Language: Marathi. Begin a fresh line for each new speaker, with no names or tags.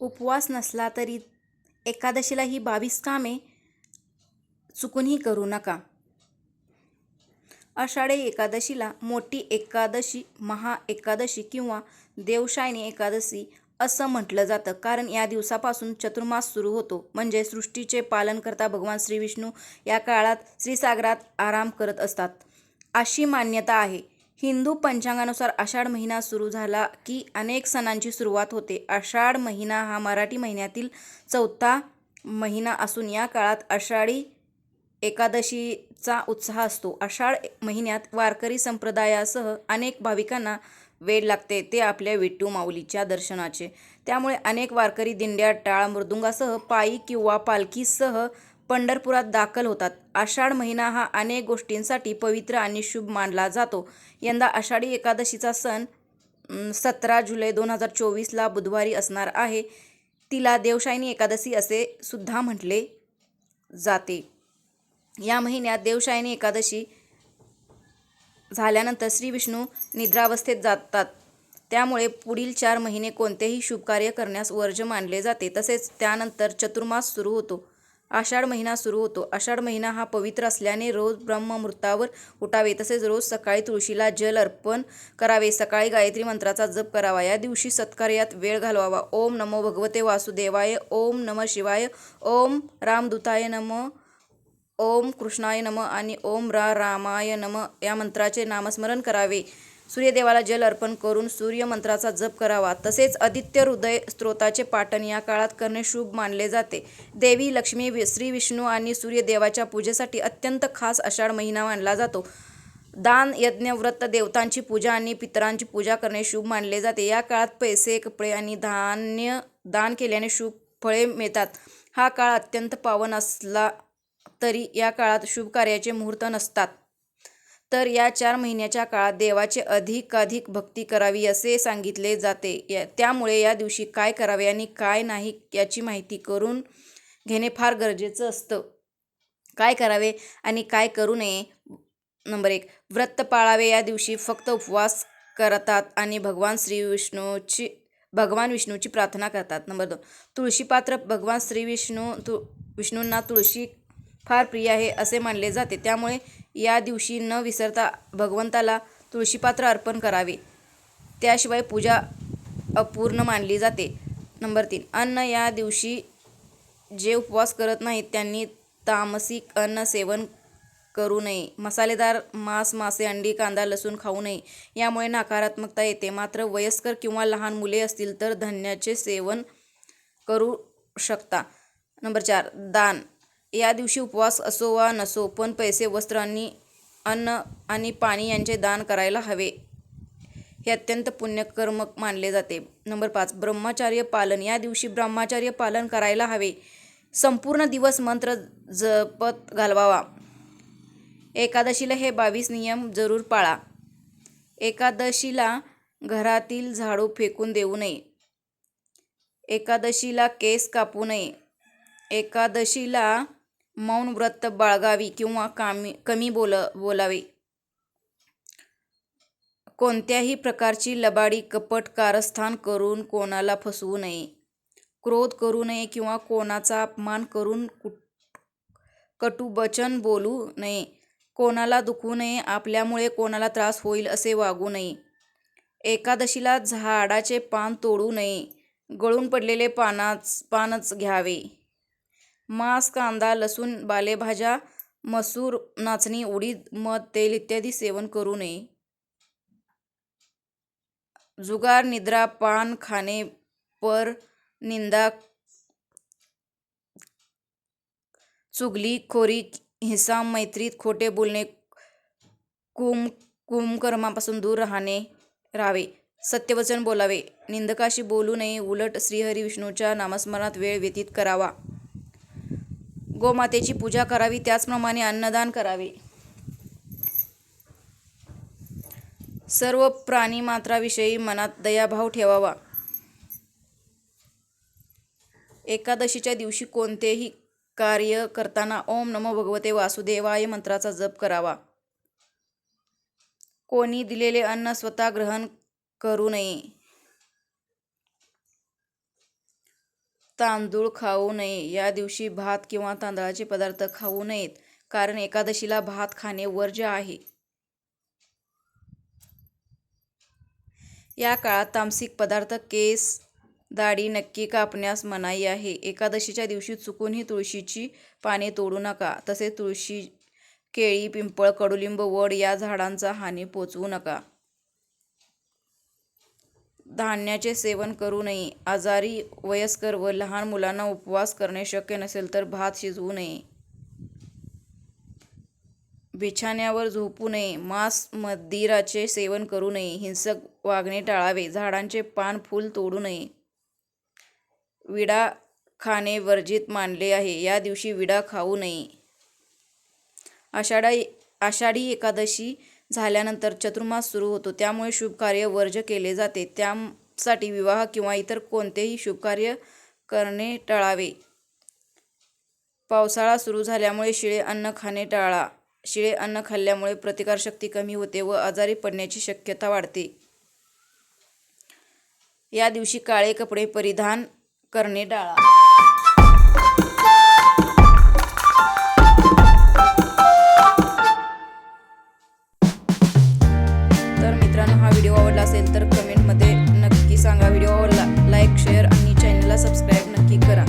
उपवास नसला तरी एकादशीला ही बावीस कामे चुकूनही करू नका. आषाढी एकादशीला मोठी एकादशी, महा एकादशी किंवा देवशायनी एकादशी असं म्हटलं जातं. कारण या दिवसापासून चतुर्मास सुरू होतो. म्हणजे सृष्टीचे पालनकर्ता भगवान श्रीविष्णू या काळात श्रीसागरात आराम करत असतात, अशी मान्यता आहे. हिंदू पंचांगानुसार आषाढ महिना सुरू झाला की अनेक सणांची सुरुवात होते. आषाढ महिना हा मराठी महिन्यातील चौथा महिना असून या काळात आषाढी एकादशीचा उत्साह असतो. आषाढ महिन्यात वारकरी संप्रदायासह अनेक भाविकांना वेळ लागते ते आपल्या विट्टू माऊलीच्या दर्शनाचे. त्यामुळे अनेक वारकरी दिंड्या, टाळ मृदुंगासह, पायी किंवा पालखीसह पंढरपुरात दाखल होतात. आषाढ महिना हा अनेक गोष्टींसाठी पवित्र आणि शुभ मानला जातो. यंदा आषाढी एकादशीचा सण सतरा जुलै दोन हजार चोवीसला बुधवारी असणार आहे. तिला देवशायनी एकादशी असे सुद्धा म्हटले जाते. या महिन्यात देवशायनी एकादशी झाल्यानंतर श्रीविष्णू निद्रावस्थेत जातात. त्यामुळे पुढील चार महिने कोणतेही शुभकार्य करण्यास वर्ज मानले जाते. तसेच त्यानंतर चतुर्मास सुरू होतो. आषाढ महिना सुरू होतो. आषाढ महिना हा पवित्र असल्याने रोज ब्रह्ममुहूर्तावर उठावे. तसेच रोज सकाळी तुळशीला जल अर्पण करावे. सकाळी गायत्री मंत्राचा जप करावा. या दिवशी सत्कार्यात वेळ घालवावा. ओम नमो भगवते वासुदेवाय ओम नमः शिवाय ओम रामदूताय नमः ओम कृष्णाय नमः आणि ओम रा रामाय नम या मंत्राचे नामस्मरण करावे. सूर्यदेवाला जल अर्पण करून सूर्यमंत्राचा जप करावा. तसेच आदित्य हृदय स्त्रोताचे पाठन या काळात करणे शुभ मानले जाते. देवी लक्ष्मी, श्रीविष्णू आणि सूर्यदेवाच्या पूजेसाठी अत्यंत खास आषाढ महिना मानला जातो. दान, यज्ञ, व्रत, देवतांची पूजा आणि पितरांची पूजा करणे शुभ मानले जाते. या काळात पैसे, कपडे आणि धान्य दान केल्याने शुभ फळे मिळतात. हा काळ अत्यंत पावन असला तरी या काळात शुभ कार्याचे मुहूर्त नसतात. तर या चार महिन्याच्या काळात देवाचे अधिकाधिक भक्ती करावी असे सांगितले जाते. या त्यामुळे या दिवशी काय करावे आणि काय नाही याची माहिती करून घेणे फार गरजेचं असतं. काय करावे आणि काय करू नये नंबर एक व्रत पाळावे. या दिवशी फक्त उपवास करतात आणि भगवान श्री विष्णूची भगवान विष्णूची प्रार्थना करतात. नंबर दोन तुळशीपात्र भगवान श्री विष्णू तुळ विष्णूंना तुळशी फार प्रिय आहे असे मानले जाते. त्यामुळे या दिवशी न विसरता भगवंताला तुळशीपात्र अर्पण करावे. त्याशिवाय पूजा अपूर्ण मानली जाते. नंबर तीन अन्न या दिवशी जे उपवास करत नाहीत त्यांनी तामसिक अन्न सेवन करू नये. मसालेदार मांस, मासे, अंडी, कांदा, लसूण खाऊ नये. यामुळे नकारात्मकता येते. मात्र वयस्कर किंवा लहान मुले असतील तर धान्याचे सेवन करू शकता. नंबर चार दान या दिवशी उपवास असो वा नसो पण पैसे, वस्त्र, अन्न आणि पाणी यांचे दान करायला हवे. हे अत्यंत पुण्यकर्म मानले जाते. नंबर पाच ब्रह्मचर्य पालन या दिवशी ब्रह्मचार्य पालन करायला हवे. संपूर्ण दिवस मंत्र जपत घालवावा. एकादशीला हे बावीस नियम जरूर पाळा. एकादशीला घरातील झाडू फेकून देऊ नये. एकादशीला केस कापू नये. एकादशीला मौन व्रत बाळगावी किंवा कमी बोल बोलावे. कोणत्याही प्रकारची लबाडी, कपट, कारस्थान करून कोणाला फसवू नये. क्रोध करू नये किंवा कोणाचा अपमान करून कटुबचन बोलू नये. कोणाला दुखू नये. आपल्यामुळे कोणाला त्रास होईल असे वागू नये. एकादशीला झाडाचे पान तोडू नये. गळून पडलेले पानाच पानच घ्यावे. मांस, कांदा, लसूण, पालेभाज्या, मसूर, नाचणी, उडीद, मध, तेल इत्यादी सेवन करू नये. जुगार, निद्रा, पान खाणे, पर निंदा, चुगली खोरी हिंसा, मैत्रीत खोटे बोलणे, कुम कुमकर्मापासून दूर राहणे राहावे. सत्यवचन बोलावे. निंदकाशी बोलू नये. उलट श्रीहरी विष्णूच्या नामस्मरणात वेळ व्यतीत करावा. गोमातेची पूजा करावी. त्याचप्रमाणे अन्नदान करावे. सर्व प्राणिमात्रांविषयी मनात दयाभाव ठेवावा. एकादशीच्या दिवशी कोणतेही कार्य करताना ओम नमो भगवते वासुदेवाय मंत्राचा जप करावा. कोणी दिलेले अन्न स्वतः ग्रहण करू नये. तांदूळ खाऊ नये. या दिवशी भात किंवा तांदळाचे पदार्थ खाऊ नयेत कारण एकादशीला भात खाणे वर्ज्य आहे. या काळात तामसिक पदार्थ केस दाढी नक्की कापण्यास मनाई आहे. एकादशीच्या दिवशी चुकूनही तुळशीची पाने तोडू नका. तसेच तुळशी केळी पिंपळ कडुलिंब वड या झाडांचा हानी पोचवू नका. धान्याचे सेवन करू नये. आजारी वयस्कर व लहान मुलांना उपवास करणे शक्य नसेल तर भात शिजवू नये. बिछाण्यावर झोपू नये. मांस मदिराचे सेवन करू नये. हिंसक वागणे टाळावे. झाडांचे पान फूल तोडू नये. विडा खाणे वर्जित मानले आहे. या दिवशी विडा खाऊ नये. आषाढा आषाढी एकादशी झाल्यानंतर चतुर्मास सुरू होतो. त्यामुळे शुभकार्य वर्ज केले जाते. त्यासाठी विवाह किंवा इतर कोणतेही शुभकार्य करणे टाळावे. पावसाळा सुरू झाल्यामुळे शिळे अन्न खाणे टाळा. शिळे अन्न खाल्ल्यामुळे प्रतिकारशक्ती कमी होते व आजारी पडण्याची शक्यता वाढते. या दिवशी काळे कपडे परिधान करणे टाळा. तर मित्रांनो हा व्हिडिओ आवडला असेल तर कमेंटमध्ये नक्की सांगा. व्हिडिओ आवडला लाईक शेअर आणि चॅनलला सबस्क्राईब नक्की करा.